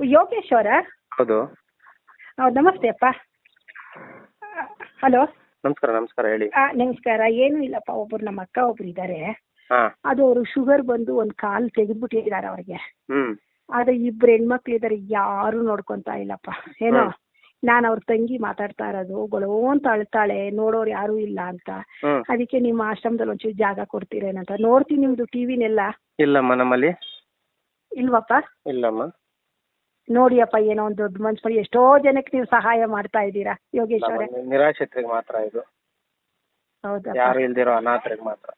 ಯೋಗೇಶ್ ಅವರಾ ಹೌದು. ಹೌದು ನಮಸ್ತೆ ಅಪ್ಪ. ಹಲೋ. ನಮಸ್ಕಾರ ನಮಸ್ಕಾರ ಹೇಳಿ. ನಮಸ್ಕಾರ. ಏನು ಇಲ್ಲಪ್ಪ ಒಬ್ರು ನಮ್ಮ ಅಕ್ಕ ಒಬ್ರು ಇದ್ದಾರೆ ಹಾ. ಅದು ಅವರು ಶುಗರ್ ಬಂದು ಒಂದ್ ಕಾಲ್ ತೆಗೆದ್ಬಿಟ್ಟಿದ್ದಾರೆ ಅವ್ರಿಗೆ. ಹ್ಮ್. ಆದ್ರೆ ಇಬ್ರು ಹೆಣ್ಮಕ್ಳು ಇದಾರೆ ಯಾರು ನೋಡ್ಕೊಂತಾ ಇಲ್ಲಪ್ಪ. ಏನೋ? ಹ್ಮ್. ನಾನು ಅವ್ರ ತಂಗಿ ಮಾತಾಡ್ತಾ ಇರೋದು ಗೊಳೋ ಅಂತ ಅಳ್ತಾಳೆ ನೋಡೋರು ಯಾರು ಇಲ್ಲ ಅಂತ. ಹ್ಮ್. ಅದಕ್ಕೆ ನಿಮ್ಮ ಆಶ್ರಮದಲ್ಲಿ ಒಂಚೂರು ಜಾಗ ಕೊಡ್ತೀರೇನಂತ. ನೋಡ್ತೀನಿ ನಿಮ್ದು ಟಿವಿನೆಲ್ಲ ಇಲ್ಲಮ್ಮ ನಮ್ಮಲ್ಲಿ. ಇಲ್ವಪ್ಪ? ಇಲ್ಲಮ್ಮ. ನೋಡಿಯಪ್ಪ ಏನೋ ಒಂದು ದೊಡ್ಡ ಮನ್ಸು ಮಾಡಿ ಎಷ್ಟೋ ಜನಕ್ಕೆ ನೀವು ಸಹಾಯ ಮಾಡ್ತಾ ಇದ್ದೀರಾ ಯೋಗೇಶ್ವರ? ಅವರೇ ನಮ್ಮ ನಿರಾಶ್ರಿತರಿಗೆ ಮಾತ್ರ ಇದು. ಹೌದಾ ಯಾರು ಇಲ್ದಿರೋ ಅನಾಥರಿಗೆ ಮಾತ್ರ.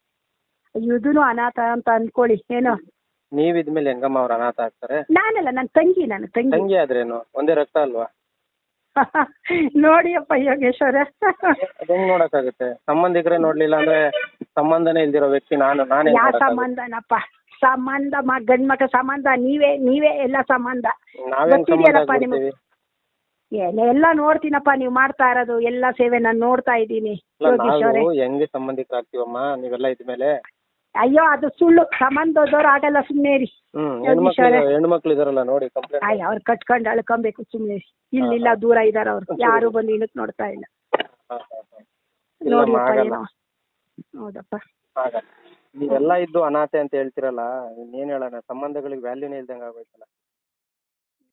ಇದೂನು ಅನಾಥ ಅಂತ ಅನ್ಕೊಳ್ಳಿ ಏನೋ? ನೀವಿದ್ಮೇಲೆ ಹೆಂಗಮ್ಮ ಅವ್ರ ಅನಾಥ ಆಗ್ತಾರೆ? ನಾನಲ್ಲ ನನ್ನ ತಂಗಿ ನಾನು ತಂಗಿ. ತಂಗಿ ಆದ್ರೇನು? ಒಂದೇ ರಕ್ತ ಅಲ್ವಾ? ನೋಡಿಯಪ್ಪ ಯೋಗೇಶ್ ಅವರೇ ಅದ್ ಹೆಂಗ್ ನೋಡಕ್ಕಾಗುತ್ತೆ? ಸಂಬಂಧಿಕರೇ ನೋಡ್ಲಿಲ್ಲ ಅಂದ್ರೆ ಸಂಬಂಧನೇ ಇಲ್ದಿರೋ ವ್ಯಕ್ತಿ ನಾನು ನಾನೇ ಯಾವ ಸಂಬಂಧನಪ್ಪ? ಸಂಬಂಧ ಮ ಗಂಡ್ ಮಕ್ಕಳ ಸಂಬಂಧ ನೀವೇ ನೀವೇ ಎಲ್ಲ ಸಂಬಂಧ. ನಾವೇನ್ ಸಂಬಂಧ ಗೊತ್ತಿದೆಯಲ್ಲಪ್ಪ ನಿಮಗೆ ಏನೇ ಎಲ್ಲ ನೋಡ್ತೀನಪ್ಪ ನೀವು ಮಾಡ್ತಾ ಇರೋದು ಎಲ್ಲ ಸೇವೆ ನಾನು ನೋಡ್ತಾ ಇದ್ದೀನಿ ಅಲ್ಲ ಯೋಗೇಶ್ ಅವರೇ. ನಾವು ಹೆಂಗೆ ಸಂಬಂಧಿಕರಾಗ್ತೀವಮ್ಮ? ನೀವೆಲ್ಲ ಇದ್ಮೇಲೆ? ಅಯ್ಯೋ ಅದು ಸುಳ್ಳು ಸಂಬಂಧದವ್ರು ಆಗಲ್ಲ ಸುಮ್ಮನೆ ರೀ ಹ್ಮ್ ಯೋಗೀಶ್ ಹೆಣ್ಮಕ್ಳು ಅವರೇ. ಹೆಣ್ಮಕ್ಳು ಇದಾರಲ್ಲ ನೋಡಿ ಕಂಪ್ಲೇಂಟ್ ಅಯ್ಯ ಅವ್ರು ಕಟ್ಕೊಂಡು ಅಳ್ಕೊಬೇಕು ಸುಮ್ಮನೆ ಇಲ್ಲಿಲ್ಲ ದೂರ ಇದಾರೆ ಅವ್ರು. ಯಾರು ಬಂದು ಇನ್ನಕ್ ನೋಡ್ತಾ ಇಲ್ಲ. ನೋಡಿ ಏನೋ. ಹೌದಪ್ಪ. ಆಗಲ್ಲ ನೀವೆಲ್ಲ ಇದ್ದು ಅನಾಥೆ ಅಂತ ಹೇಳ್ತಿರಲ್ಲ ಇನ್ನೇನ್ ಹೇಳೋಣ? ಸಂಬಂಧಗಳಿಗೆ ವ್ಯಾಲ್ಯೂನೇ ಇಲ್ದಂಗೆ ಆಗೋಯ್ತಲ್ಲ